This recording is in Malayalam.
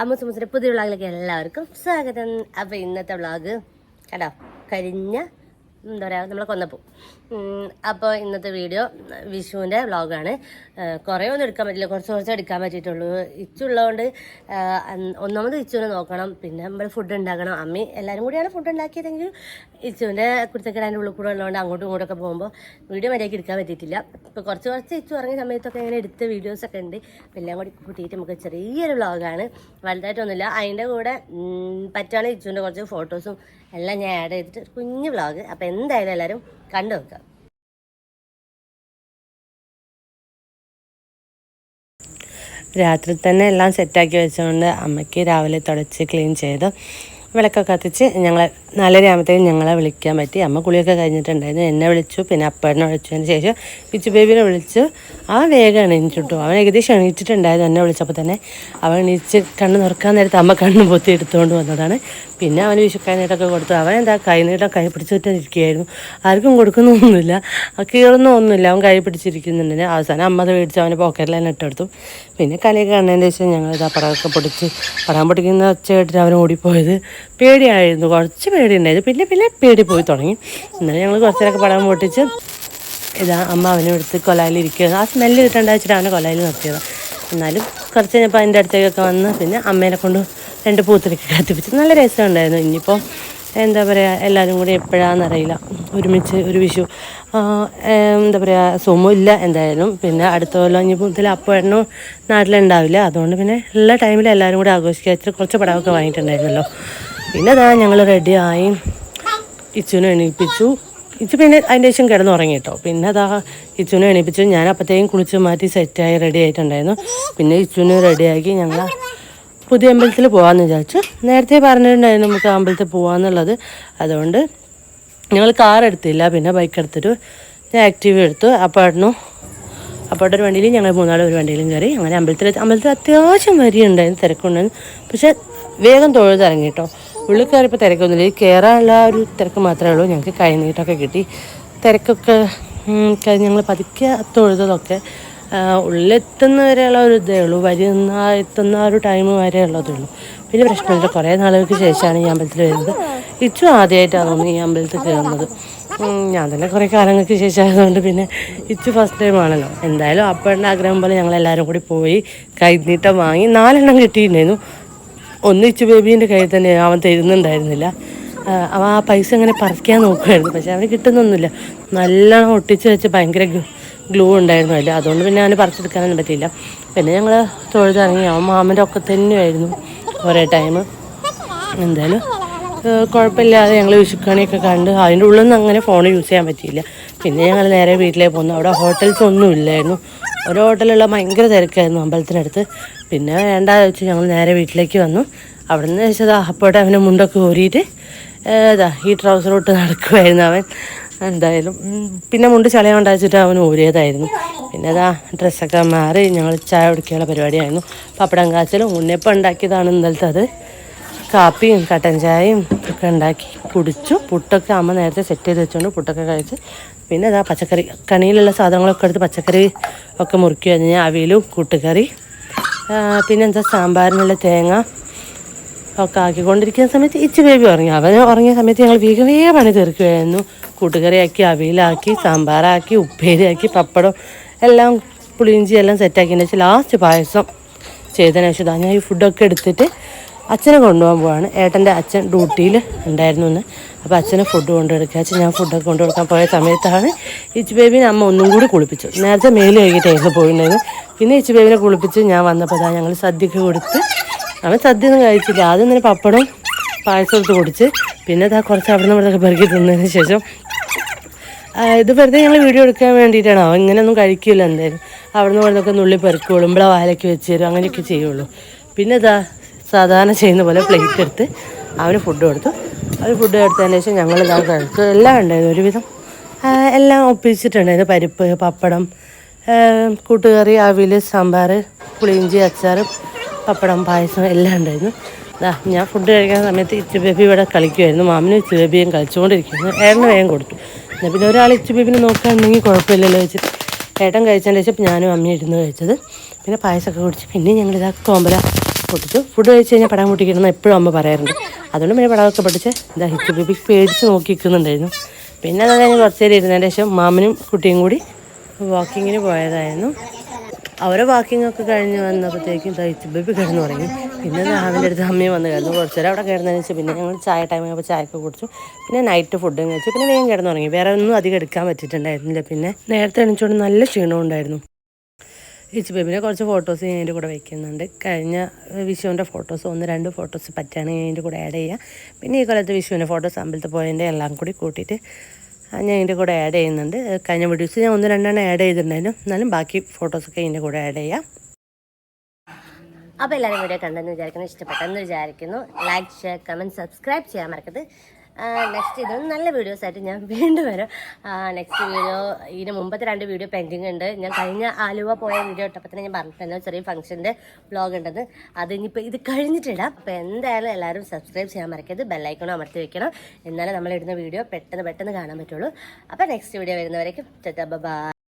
അമ്മ സുമസിന്റെ പുതിയ വ്ളോഗിലേക്ക് എല്ലാവർക്കും സ്വാഗതം. അപ്പോൾ ഇന്നത്തെ വ്ളോഗ് കേട്ടോ കരിഞ്ഞ എന്താ പറയുക നമ്മളെ കൊന്നപ്പൂ. അപ്പോൾ ഇന്നത്തെ വീഡിയോ വിഷുവിന്റെ വ്ളോഗാണ്. കുറേ ഒന്നും എടുക്കാൻ പറ്റില്ല. കുറച്ച് കുറച്ച് എടുക്കാൻ പറ്റിയിട്ടുള്ളൂ. ഇച്ചുള്ളതുകൊണ്ട് ഒന്നാമത് ഇച്ചുവിനെ നോക്കണം. പിന്നെ നമ്മൾ ഫുഡ് ഉണ്ടാക്കണം. അമ്മി എല്ലാവരും കൂടിയാണ് ഫുഡ് ഉണ്ടാക്കിയതെങ്കിൽ ഇച്ചുവിന്റെ കുടുത്തക്കിടാന്റെ ഉള്ളിൽ കൂടെ ഉള്ളതുകൊണ്ട് അങ്ങോട്ടും ഇങ്ങോട്ടൊക്കെ പോകുമ്പോൾ വീഡിയോ മര്യാദയ്ക്ക് എടുക്കാൻ പറ്റിയിട്ടില്ല. ഇപ്പോൾ കുറച്ച് കുറച്ച് ഇച്ചു ഇറങ്ങിയ സമയത്തൊക്കെ ഇങ്ങനെ എടുത്ത വീഡിയോസൊക്കെ ഉണ്ട്. അപ്പം എല്ലാം കൂടി കൂട്ടിയിട്ട് നമുക്ക് ചെറിയൊരു വ്ളോഗാണ്. വലുതായിട്ടൊന്നുമില്ല. അതിന്റെ കൂടെ പറ്റുകയാണെങ്കിൽ ഇച്ചുവിന്റെ കുറച്ച് ഫോട്ടോസും എല്ലാം ഞാൻ ആഡ് ചെയ്തിട്ട് ഒരു കുഞ്ഞു വ്ളോഗ് അപ്പോൾ എന്തായാലും എല്ലാവരും കണ്ടു നോക്കുക. രാത്രി തന്നെ എല്ലാം സെറ്റാക്കി വെച്ചുകൊണ്ട് അമ്മയ്ക്ക് രാവിലെ തുടച്ച് ക്ലീൻ ചെയ്ത്. വിളക്കൊക്കെ കത്തിച്ച് ഞങ്ങൾ നാലര ആകുമ്പോഴത്തേക്കും ഞങ്ങളെ വിളിക്കാൻ പറ്റി. അമ്മ കുളിയൊക്കെ കഴിഞ്ഞിട്ടുണ്ടായിരുന്നു. എന്നെ വിളിച്ചു പിന്നെ അപ്പേടനെ വിളിച്ചതിന് ശേഷം പിച്ചു ബേബിനെ വിളിച്ചു. ആ വേഗം എണീച്ചിട്ടു. അവൻ ഏകദേശം എണീറ്റിട്ടുണ്ടായിരുന്നു എന്നെ വിളിച്ചപ്പോൾ തന്നെ. അവൻ എണീച്ച് കണ്ണ് തുറക്കാൻ നേരത്ത് അമ്മ കണ്ണ് പൊത്തി എടുത്തുകൊണ്ട് വന്നതാണ്. പിന്നെ അവന് വിഷുക്കാനായിട്ടൊക്കെ കൊടുത്തു. അവൻ എന്താ കൈനീട്ടം കൈ പിടിച്ചിട്ടിരിക്കുകയായിരുന്നു ആർക്കും കൊടുക്കുന്നൊന്നുമില്ല. ആ കീറുന്നൊന്നുമില്ല അവൻ കൈ പിടിച്ചിരിക്കുന്നുണ്ട്. അവസാനം അമ്മ അത് മേടിച്ച് അവന്റെ പോക്കറ്റിൽ തന്നെ ഇട്ടെടുത്തു. പിന്നെ കലയൊക്കെ കണ്ടതിന്റെ ശേഷം ഞങ്ങൾ ഇതാ പടമൊക്കെ പൊടിച്ച് പടം പൊടിക്കുന്ന കേട്ടിട്ട് അവൻ ഓടിപ്പോയത്. പേടിയായിരുന്നു. കുറച്ച് പേടി ഉണ്ടായിരുന്നു പിന്നെ പിന്നെ പേടി പോയി തുടങ്ങി. എന്നാലും ഞങ്ങൾ കുറച്ചേരൊക്കെ പടം പൊട്ടിച്ച് ഇതാ അമ്മ അവനെ എടുത്ത് ഇരിക്കുകയാണ്. ആ സ്മെല്ല് കിട്ടണ്ട വെച്ചിട്ട് അവനെ കൊലായിൽ നിർത്തിയത്. എന്നാലും കുറച്ച് കഴിഞ്ഞപ്പോൾ അതിന്റെ അടുത്തേക്കൊക്കെ വന്ന് പിന്നെ അമ്മേനെ കൊണ്ട് രണ്ട് പൂത്തിരിക്ക് കത്തിപ്പിച്ച്. നല്ല രസമുണ്ടായിരുന്നു. ഇനിയിപ്പോൾ എന്താ പറയുക എല്ലാവരും കൂടി എപ്പോഴാണെന്നറിയില്ല ഒരുമിച്ച് ഒരു വിഷു. എന്താ പറയുക ഇല്ല എന്തായാലും. പിന്നെ അടുത്ത കൊല്ലം ഇനി മുതൽ അപ്പോഴൊന്നും നാട്ടിലുണ്ടാവില്ല. അതുകൊണ്ട് പിന്നെ എല്ലാ ടൈമിലും എല്ലാവരും കൂടി ആഘോഷിക്കുക ഇച്ചിരി കുറച്ച് പടമൊക്കെ വാങ്ങിയിട്ടുണ്ടായിരുന്നല്ലോ. പിന്നെ അതാ ഞങ്ങൾ റെഡിയായി ഇച്ചുവിനെ എണീപ്പിച്ചു. ഇച്ചു പിന്നെ അതിന്റെ ശേഷം കിടന്നുറങ്ങി കേട്ടോ പിന്നെ അതാ ഇച്ചുവിനെ എണീപ്പിച്ചു. ഞാൻ അപ്പോഴത്തേക്കും കുളിച്ച് മാറ്റി സെറ്റായി റെഡി ആയിട്ടുണ്ടായിരുന്നു. പിന്നെ ഇച്ചുവിനെ റെഡിയാക്കി ഞങ്ങൾ പുതിയ അമ്പലത്തിൽ പോകാമെന്ന് വിചാരിച്ചു. നേരത്തെ പറഞ്ഞിട്ടുണ്ടായിരുന്നു നമുക്ക് അമ്പലത്തിൽ പോകാമെന്നുള്ളത് അതുകൊണ്ട് ഞങ്ങൾ കാർ എടുത്തില്ല. പിന്നെ ബൈക്ക് എടുത്തിട്ട് ഞാൻ ആക്റ്റീവ് എടുത്തു. അപ്പായിരുന്നു അപ്പാട്ട ഒരു വണ്ടിയിൽ ഞങ്ങൾ മൂന്നാളും ഒരു വണ്ടിയിലും കയറി അങ്ങനെ അമ്പലത്തിൽ അമ്പലത്തിൽ അത്യാവശ്യം വരിയുണ്ടായിരുന്നു. തിരക്കുണ്ടായിരുന്നു. പക്ഷേ വേഗം തൊഴുതിറങ്ങി കേട്ടോ. ഉള്ളിൽ കയറിയപ്പോൾ തിരക്കൊന്നുമില്ല. കയറാനുള്ള ഒരു തിരക്ക് മാത്രമേ ഉള്ളൂ. ഞങ്ങൾക്ക് കഴിഞ്ഞിട്ടൊക്കെ കിട്ടി. തിരക്കൊക്കെ ഞങ്ങൾ പതുക്കെ തൊഴുതതൊക്കെ ഉള്ളിലെത്തുന്ന വരെയുള്ള ഒരു ഇതേ ഉള്ളൂ. വരുന്ന എത്തുന്ന ആ ഒരു ടൈം വരെ ഉള്ളതേ ഉള്ളൂ പിന്നെ പ്രശ്നമില്ല. കുറേ നാളുകൾക്ക് ശേഷമാണ് ഈ അമ്പലത്തിൽ വരുന്നത്. ഇച്ചു ആദ്യമായിട്ടാണ് തോന്നുന്നു ഈ അമ്പലത്തിൽ കയറുന്നത്. ഞാൻ തന്നെ കുറേ കാലങ്ങൾക്ക് ശേഷമായതുകൊണ്ട് പിന്നെ ഇച്ചു ഫസ്റ്റ് ടൈം ആണല്ലോ. എന്തായാലും അപ്പോഴുടെ ആഗ്രഹം പോലെ ഞങ്ങൾ എല്ലാവരും കൂടി പോയി കൈനീട്ടം വാങ്ങി നാലെണ്ണം കിട്ടിയിട്ടുണ്ടായിരുന്നു. ഒന്ന് ഇച്ചു ബേബീന്റെ കയ്യിൽ തന്നെ അവൻ തരുന്നുണ്ടായിരുന്നില്ല. അവൻ ആ പൈസ അങ്ങനെ പറിക്കാൻ നോക്കുമായിരുന്നു പക്ഷെ അവന് കിട്ടുന്നൊന്നുമില്ല. നല്ലോണം ഒട്ടിച്ച് വെച്ച് ഭയങ്കര ഗ്ലൂ ഉണ്ടായിരുന്നു അല്ല അതുകൊണ്ട് പിന്നെ അവന് പറിച്ചെടുക്കാനൊന്നും പറ്റിയില്ല. പിന്നെ ഞങ്ങൾ തൊഴുതിറങ്ങി. അവൻ മാമന്റെ ഒക്കെ തന്നെയായിരുന്നു കുറേ ടൈം എന്തായാലും കുഴപ്പമില്ലാതെ ഞങ്ങൾ വിഷുക്കണിയൊക്കെ കണ്ട് അതിന്റെ ഉള്ളിൽ നിന്ന് അങ്ങനെ ഫോൺ യൂസ് ചെയ്യാൻ പറ്റിയില്ല. പിന്നെ ഞങ്ങൾ നേരെ വീട്ടിലേക്ക് പോന്നു. അവിടെ ഹോട്ടൽസ് ഒന്നും ഇല്ലായിരുന്നു. ഒരു ഹോട്ടലുള്ള ഭയങ്കര തിരക്കായിരുന്നു അമ്പലത്തിനടുത്ത്. പിന്നെ വേണ്ട വെച്ച് ഞങ്ങൾ നേരെ വീട്ടിലേക്ക് വന്നു. അവിടെ നിന്ന് വെച്ചത് അപ്പോട്ടെ അവനെ മുണ്ടൊക്കെ ഊരിയിട്ട് ഏതാ ഈ ട്രൗസർ ഇട്ട് നടക്കുമായിരുന്നു അവൻ. എന്തായാലും പിന്നെ മുണ്ട് ചളയം ഉണ്ടാച്ചിട്ട് അവന് ഊരിയതായിരുന്നു. പിന്നെ അതാ ഡ്രസ്സൊക്കെ മാറി ഞങ്ങൾ ചായ കുടിക്കാനുള്ള പരിപാടിയായിരുന്നു. പപ്പടം കാച്ചലും ഉണ്ണിയപ്പം ഉണ്ടാക്കിയതാണ് ഇന്നലത്തെ അത്. കാപ്പിയും കട്ടൻ ചായയും ഒക്കെ ഉണ്ടാക്കി കുടിച്ചു. പുട്ടൊക്കെ അമ്മ നേരത്തെ സെറ്റ് ചെയ്ത് വെച്ചുകൊണ്ട് പുട്ടൊക്കെ കഴിച്ച് പിന്നെ അതാ പച്ചക്കറി കണിയിലുള്ള സാധനങ്ങളൊക്കെ എടുത്ത് പച്ചക്കറി ഒക്കെ മുറിക്കുക കഴിഞ്ഞാൽ അവിയലും കൂട്ടുകറി. പിന്നെന്താ സാമ്പാറിനുള്ള തേങ്ങ. ഒക്കെ ആക്കിക്കൊണ്ടിരിക്കുന്ന സമയത്ത് ഇച്ചി ബേബി ഉറങ്ങി. അവൻ ഉറങ്ങിയ സമയത്ത് ഞങ്ങൾ വേഗം പണി തീർക്കുകയായിരുന്നു കൂട്ടുകറിയാക്കി അവിയലാക്കി സാമ്പാറാക്കി ഉപ്പേരിയാക്കി പപ്പടം എല്ലാം പുളിയിഞ്ചി എല്ലാം സെറ്റാക്കിയതിന് വെച്ചാൽ ലാസ്റ്റ് പായസം ചെയ്തതിന് ശേഷം ഞാൻ ഈ ഫുഡൊക്കെ എടുത്തിട്ട് അച്ഛനെ കൊണ്ടുപോകാൻ പോവാണ്. ഏട്ടന്റെ അച്ഛൻ ഡ്യൂട്ടിയിൽ ഉണ്ടായിരുന്നു എന്ന് അപ്പോൾ അച്ഛനെ ഫുഡ് കൊണ്ടുകൊടുക്കുക. അച്ഛൻ ഞാൻ ഫുഡൊക്കെ കൊണ്ടു കൊടുക്കാൻ പോയ സമയത്താണ് ഇച്ച് ബേബിനെ അമ്മ ഒന്നും കൂടി കുളിപ്പിച്ചു. നേരത്തെ മേൽ കഴുകിയിട്ടായിരുന്നു പോയിട്ടുണ്ടായിരുന്നു പിന്നെ ഇച്ച് ബേബിനെ കുളിപ്പിച്ച് ഞാൻ വന്നപ്പോൾ ഞങ്ങൾ സദ്യക്ക് കൊടുത്ത് അവൻ സദ്യ ഒന്നും കഴിച്ചില്ല. ആദ്യം തന്നെ പപ്പടം പായസം എടുത്ത് കുടിച്ച് പിന്നെ ഇതാ കുറച്ച് അവിടെ നിന്ന് ഇവിടെ പെറുക്കി തിന്നതിന് ശേഷം ഇത് വെറുതെ ഞങ്ങൾ വീഡിയോ എടുക്കാൻ വേണ്ടിയിട്ടാണ്. അവൻ ഇങ്ങനെയൊന്നും കഴിക്കില്ല എന്തായാലും. അവിടെ നിന്ന് ഇവിടുന്നൊക്കെ നുള്ളി പെറുക്കുള്ളൂ ഇവിടെ വാലയ്ക്ക് വെച്ച് തരും അങ്ങനെയൊക്കെ ചെയ്യുള്ളൂ. പിന്നെ ഇതാ സാധാരണ ചെയ്യുന്ന പോലെ പ്ലേറ്റ് എടുത്ത് അവന് ഫുഡ് കൊടുത്തു. അവർ ഫുഡ് കൊടുത്തതിന് ശേഷം ഞങ്ങൾ ഇതാ കഴിച്ചു. എല്ലാം ഉണ്ടായിരുന്നു ഒരുവിധം. എല്ലാം ഒപ്പിച്ചിട്ടുണ്ടായിരുന്നു. പരിപ്പ് പപ്പടം കൂട്ടുകറി അവിൽ സാമ്പാർ പുളിയിഞ്ചി അച്ചാർ പപ്പടം പായസം എല്ലാം ഉണ്ടായിരുന്നു. ഞാൻ ഫുഡ് കഴിക്കുന്ന സമയത്ത് ഇച്ചു ബേബി ഇവിടെ കളിക്കുമായിരുന്നു മാമിനും ഇച്ചു ബേബിയും കളിച്ചുകൊണ്ടിരിക്കുന്നു. ഏട്ടന് വേഗം കൊടുത്തു. എന്നാൽ പിന്നെ ഒരാൾ ഇച്ചു ബേബിനെ നോക്കുകയാണെങ്കിൽ കുഴപ്പമില്ലല്ലോ വെച്ചിട്ട് ഏട്ടൻ കഴിച്ചതിന് ശേഷം ഞാനും അമ്മയും ഇരുന്ന് കഴിച്ചത്. പിന്നെ പായസമൊക്കെ കുടിച്ച് പിന്നെ ഞങ്ങൾ ഞങ്ങളിതാ കോമ്പല പൊട്ടിച്ചു. ഫുഡ് കഴിച്ച് കഴിഞ്ഞാൽ പടം പൊട്ടിക്കണം എപ്പോഴും അമ്മ പറയാറുണ്ട്. അതുകൊണ്ട് പിന്നെ പടമൊക്കെ പൊട്ടിച്ച് ഇതാ ഇച്ചു ബേബി പേടിച്ച് നോക്കി നിൽക്കുന്നുണ്ടായിരുന്നു പിന്നെ അതായത് നേരം ഇരുന്നതിന് ശേഷം മാമനും കുട്ടിയും കൂടി വാക്കിങ്ങിന് പോയതായിരുന്നു. അവരെ വാക്കിംഗ് ഒക്കെ കഴിഞ്ഞ് വന്നപ്പോഴത്തേക്കും തയ്ച്ച് ബേബി കിടന്നു തുടങ്ങി പിന്നെ രാവിലെ അടുത്ത് അമ്മയും വന്ന് കിടന്നു. കുറച്ച് നേരം അവിടെ കിടന്നതിന് വെച്ചാൽ പിന്നെ ഞങ്ങൾ ചായ ടൈം ആയപ്പോൾ ചായയൊക്കെ കുടിച്ചു. പിന്നെ നൈറ്റ് ഫുഡും കഴിച്ചു. പിന്നെ വേഗം കിടന്നു തുടങ്ങി വേറെ ഒന്നും അധികം എടുക്കാൻ പറ്റിയിട്ടുണ്ടായിരുന്നില്ല. പിന്നെ നേരത്തെ എണിച്ചുകൊണ്ട് നല്ല ക്ഷീണവും ഉണ്ടായിരുന്നു. ഇച്ച് ബേബിനെ കുറച്ച് ഫോട്ടോസ് ഞാൻ അതിന്റെ കൂടെ വയ്ക്കുന്നുണ്ട് കഴിഞ്ഞ വിഷുവിന്റെ ഫോട്ടോസ് ഒന്ന് രണ്ട് ഫോട്ടോസ് പറ്റുകയാണെങ്കിൽ ഞാൻ അതിന്റെ കൂടെ ആഡ് ചെയ്യാം. പിന്നെ ഈ കൊല്ലത്തെ വിഷുവിന്റെ ഫോട്ടോസ് അമ്പലത്തിൽ പോയതിന്റെ എല്ലാം കൂടി കൂട്ടിയിട്ട് ഞാൻ ഇതിന്റെ കൂടെ ആഡ് ചെയ്യുന്നുണ്ട്. കഴിഞ്ഞ വീഡിയോസ് ഞാൻ ഒന്ന് രണ്ടെണ്ണം ആഡ് ചെയ്തിട്ടുണ്ടായിരുന്നു. എന്നാലും ബാക്കി ഫോട്ടോസൊക്കെ ഇതിന്റെ കൂടെ ആഡ് ചെയ്യാം. അപ്പോൾ എല്ലാവരും വീഡിയോ കണ്ടെന്ന് വിചാരിക്കുന്നു ഇഷ്ടപ്പെട്ടെന്ന് വിചാരിക്കുന്നു. ലൈക്ക് ഷെയർ കമന്റ് സബ്സ്ക്രൈബ് ചെയ്യാൻ മറക്കരുത്. നെക്സ്റ്റ് ഇതൊന്നും നല്ല വീഡിയോസ് ആയിട്ട് ഞാൻ വീണ്ടും വരാം. നെക്സ്റ്റ് വീഡിയോ ഇതിന് മുമ്പത്തെ രണ്ട് വീഡിയോ പെൻഡിങ് ഉണ്ട്. ഞാൻ കഴിഞ്ഞ ആലുവ പോയ വീഡിയോ ഇട്ടപ്പോൾ തന്നെ ഞാൻ പറഞ്ഞിട്ടുണ്ടായിരുന്നു ചെറിയ ഫംഗ്ഷന്റെ വ്ളോഗ് ഉണ്ടെന്ന്. അത് ഇനിയിപ്പോൾ ഇത് കഴിഞ്ഞിട്ടിടാം. അപ്പോൾ എന്തായാലും എല്ലാവരും സബ്സ്ക്രൈബ് ചെയ്യാൻ മറക്കരുത്. ബെല്ലൈക്കണോ അമർത്തി വെക്കണം. എന്നാലേ നമ്മളിടുന്ന വീഡിയോ പെട്ടെന്ന് പെട്ടെന്ന് കാണാൻ പറ്റുള്ളൂ. അപ്പോൾ നെക്സ്റ്റ് വീഡിയോ വരുന്നവരേക്കും ബൈ.